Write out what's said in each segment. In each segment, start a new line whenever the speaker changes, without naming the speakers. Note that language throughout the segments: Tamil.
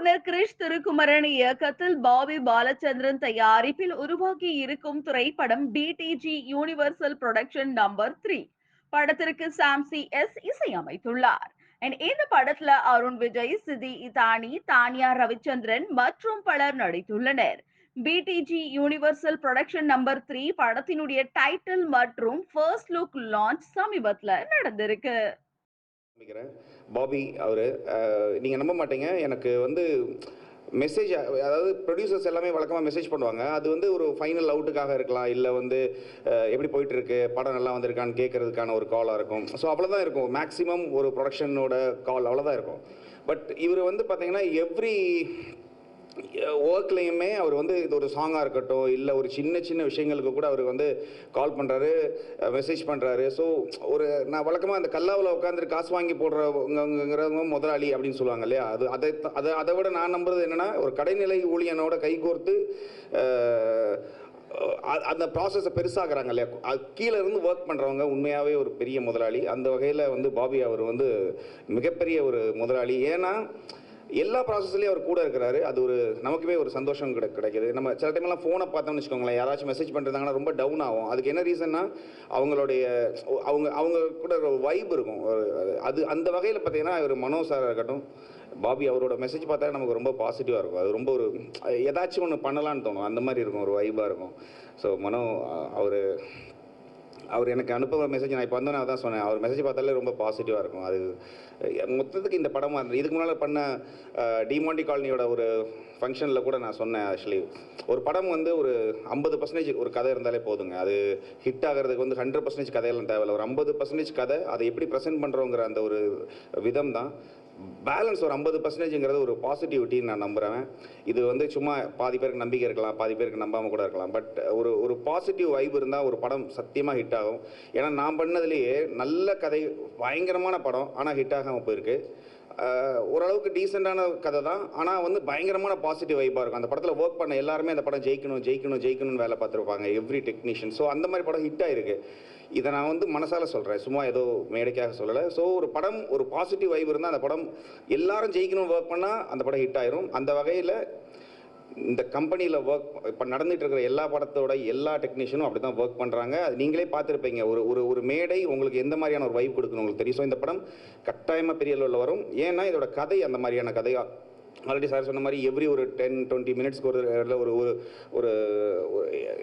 இயக்குனர் கிரிஷ் திருக்குமரன் இயக்கத்தில் பாபி பாலச்சந்திரன் தயாரிப்பில் உருவாக்கி இருக்கும் திரைப்படம் DDG universal production number three படத்திற்கு சாம்சி எஸ் இசையமைத்துள்ளார். இந்த படத்துல அருண் விஜய் சிதி இதானி தானியா ரவிச்சந்திரன் மற்றும் பலர் நடித்துள்ளனர். PTG universal production number three படத்தினுடைய டைட்டில் மற்றும் ஃபர்ஸ்ட் லுக் லான்ச் சமீபத்துல நடந்திருக்கு.
ஆரம்பிக்கிறேன் பாபி அவர் நீங்கள் நம்ப மாட்டீங்க. எனக்கு வந்து மெசேஜ் அதாவது ப்ரொடியூசர்ஸ் எல்லாமே வழக்கமாக மெசேஜ் பண்ணுவாங்க. அது வந்து ஒரு ஃபைனல் அவுட்டுக்காக இருக்கலாம். இல்லை வந்து எப்படி போயிட்டு இருக்கு படம் நல்லா வந்திருக்கான்னு கேட்கறதுக்கான ஒரு காலாக இருக்கும். ஸோ அவ்வளோதான் இருக்கும். மேக்ஸிமம் ஒரு ப்ரொடக்ஷனோட கால் அவ்வளோதான் இருக்கும். பட் இவர் வந்து பார்த்தீங்கன்னா எவ்ரி ஒர்க்லேயுமே அவர் வந்து இது ஒரு சாங்காக இருக்கட்டும் இல்லை ஒரு சின்ன சின்ன விஷயங்களுக்கு கூட அவர் வந்து கால் பண்ணுறாரு மெசேஜ் பண்ணுறாரு ஸோ ஒரு நான் வழக்கமாக அந்த கல்லாவில் உட்காந்துட்டு காசு வாங்கி போடுறவங்கிறவங்க முதலாளி அப்படின்னு சொல்லுவாங்க இல்லையா? அது அதை அதை அதை விட நான் நம்புறது என்னென்னா ஒரு கடைநிலை ஊழியனோட கைகோர்த்து அந்த ப்ராசஸை பெருசாகிறாங்க இல்லையா? அது கீழே இருந்து ஒர்க் பண்ணுறவங்க உண்மையாகவே ஒரு பெரிய முதலாளி. அந்த வகையில் வந்து பாபி அவர் வந்து மிகப்பெரிய ஒரு முதலாளி. ஏன்னா எல்லா ப்ராசஸ்லேயும் அவர் கூட இருக்கிறாரு. அது ஒரு நமக்குமே ஒரு சந்தோஷம் கிடை கிடைக்குது. நம்ம சில டைம்லாம் ஃபோனை பார்த்தோம்னு வச்சுக்கோங்களேன். யாராச்சும் மெசேஜ் பண்ணுறாங்கன்னா ரொம்ப டவுன் ஆகும். அதுக்கு என்ன ரீசன்னா அவங்களுடைய அவங்க அவங்க கூட ஒரு வைப் இருக்கும். அது அந்த வகையில் பார்த்தீங்கன்னா இவர் மனோ இருக்கட்டும் பாபி அவரோட மெசேஜ் பார்த்தா நமக்கு ரொம்ப பாசிட்டிவாக இருக்கும். அது ரொம்ப ஒரு ஏதாச்சும் ஒன்று பண்ணலான்னு தோணும். அந்த மாதிரி இருக்கும். ஒரு வைபாக இருக்கும். ஸோ மனோ அவர் அவர் எனக்கு அனுப்புகிற மெசேஜ் நான் இப்போ வந்து நான் சொன்னேன். அவர் மெசேஜ் பார்த்தாலே ரொம்ப பாசிட்டிவாக இருக்கும். அது மொத்தத்துக்கு இந்த படமாக இருந்தது. இதுக்கு முன்னால் பண்ண டிமாண்டி காலனியோட ஒரு ஃபங்க்ஷனில் கூட நான் சொன்னேன் ஆக்சுவலி ஒரு படம் வந்து ஒரு ஐம்பது பர்சன்டேஜ் ஒரு கதை இருந்தாலே போதுங்க. அது ஹிட் ஆகிறதுக்கு வந்து ஹண்ட்ரட் பர்சன்டேஜ் கதையெல்லாம் தேவையில்ல. ஒரு ஐம்பது பர்சன்டேஜ் கதை அதை எப்படி ப்ரெசென்ட் பண்ணுறோங்கிற அந்த ஒரு விதம் தான். பேலன்ஸ் ஒரு ஐம்பது பர்சன்டேஜுங்கிறது ஒரு பாசிட்டிவிட்டின்னு நான் நம்புகிறேன் இது வந்து சும்மா பாதி பேருக்கு நம்பிக்கை இருக்கலாம் பாதி பேருக்கு நம்பாமல் கூட இருக்கலாம். பட் ஒரு ஒரு பாசிட்டிவ் வைப் இருந்தால் ஒரு படம் சத்தியமாக ஹிட் ஆகும். ஏன்னா நான் பண்ணதுலேயே நல்ல கதை பயங்கரமான படம் ஆனால் ஹிட் ஆகாமல் போயிருக்கு. ஓரளவுக்கு டீசெண்டான கதை தான். ஆனால் வந்து பயங்கரமான பாசிட்டிவ் வைப்பாக இருக்கும். அந்த படத்தில் ஒர்க் பண்ண எல்லாருமே அந்த படம் ஜெயிக்கணும் ஜெயிக்கணும் ஜெயிக்கணும்னு வேலை பார்த்துருப்பாங்க. எவ்ரி டெக்னீஷியன் ஸோ அந்த மாதிரி படம் ஹிட் ஆயிருக்கு. இதை நான் வந்து மனசால சொல்கிறேன் சும்மா ஏதோ மேடைக்காக சொல்லலை. ஸோ ஒரு படம் ஒரு பாசிட்டிவ் வைப் இருந்தால் அந்த படம் எல்லாரும் ஜெயிக்கணும் ஒர்க் பண்ணால் அந்த படம் ஹிட் ஆயிரும். அந்த வகையில் இந்த கம்பெனியில் ஒர்க் இப்போ நடந்துட்டு இருக்கிற எல்லா படத்தோட எல்லா டெக்னீஷியனும் அப்படி தான் ஒர்க் பண்ணுறாங்க அது நீங்களே பார்த்துருப்பீங்க. ஒரு ஒரு ஒரு மேடை உங்களுக்கு எந்த மாதிரியான ஒரு வைப் கொடுக்கணும் உங்களுக்கு தெரியும். ஸோ இந்த படம் கட்டாயமாக பெரிய அளவில் வரும். ஏன்னா இதோட கதை அந்த மாதிரியான கதையாக ஆல்ரெடி சார் சொன்ன மாதிரி எவ்ரி ஒரு டென் டுவெண்ட்டி மினிட்ஸ்க்கு ஒரு இடத்துல ஒரு ஒரு ஒரு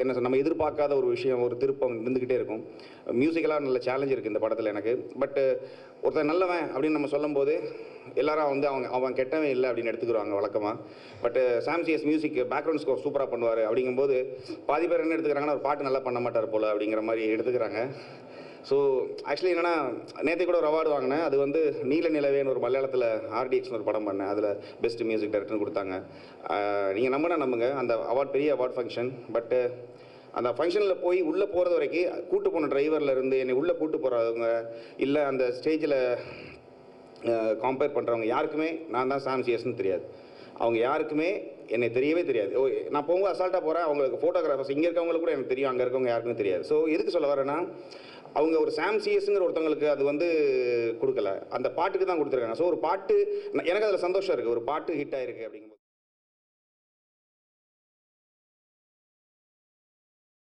என்ன சொல் நம்ம எதிர்பார்க்காத ஒரு விஷயம் ஒரு திருப்பம் இருந்துக்கிட்டே இருக்கும். மியூசிக்கலாக நல்ல சேலஞ்ச் இருக்குது இந்த படத்தில் எனக்கு. பட்டு ஒருத்தன் நல்லவன் அப்படின்னு நம்ம சொல்லும்போது எல்லாரும் வந்து அவங்க அவன் கெட்டவன் இல்லை அப்படின்னு எடுத்துக்கிறாங்க வழக்கமாக but Sam C S music background score சூப்பராக பண்ணுவார் அப்படிங்கும்போது பாதி பேர் என்ன எடுத்துக்கிறாங்கன்னா ஒரு பாட்டு நல்லா பண்ண மாட்டார் போல் அப்படிங்கிற மாதிரி எடுத்துக்கிறாங்க. ஸோ ஆக்சுவலி என்னென்னா நேற்று கூட ஒரு அவார்டு வாங்கினேன். அது வந்து நீல நிலவேன்னு ஒரு மலையாளத்தில் ஆர்டிஎக்ஸ்னு ஒரு படம் பண்ணேன். அதில் பெஸ்ட் மியூசிக் டைரக்டர்னு கொடுத்தாங்க. நீங்கள் நம்பினா நம்புங்க. அந்த அவார்ட் பெரிய அவார்ட் ஃபங்க்ஷன் பட்டு அந்த ஃபங்க்ஷனில் போய் உள்ளே போகிறது வரைக்கும் கூட்டு போன டிரைவரில் இருந்து என்னை உள்ளே கூட்டு போகிறவங்க இல்லை அந்த ஸ்டேஜில் கம்பேர் பண்ணுறவங்க யாருக்குமே நான் தான் சாம் சிஎஸ்னு தெரியாது. அவங்க யாருக்குமே என்னை தெரியவே தெரியாது. ஓ நான் போகும்போது அசால்ட்டாக போகிறேன் அவங்களுக்கு ஃபோட்டோகிராஃபர்ஸ் இங்கே இருக்கவங்களுக்கு கூட எனக்கு தெரியும். அங்கே இருக்கவங்க யாருக்குமே தெரியாது. ஸோ எதுக்கு சொல்ல வரேன்னா அவங்க ஒரு சாம் சிஎஸ்ங்கிற ஒருத்தவங்களுக்கு அது வந்து கொடுக்கல. அந்த பாட்டுக்கு தான் கொடுத்துருக்காங்க. ஸோ ஒரு பாட்டு எனக்கு அதில் சந்தோஷம் இருக்குது ஒரு பாட்டு ஹிட் ஆயிருக்கு அப்படிங்கும்போது.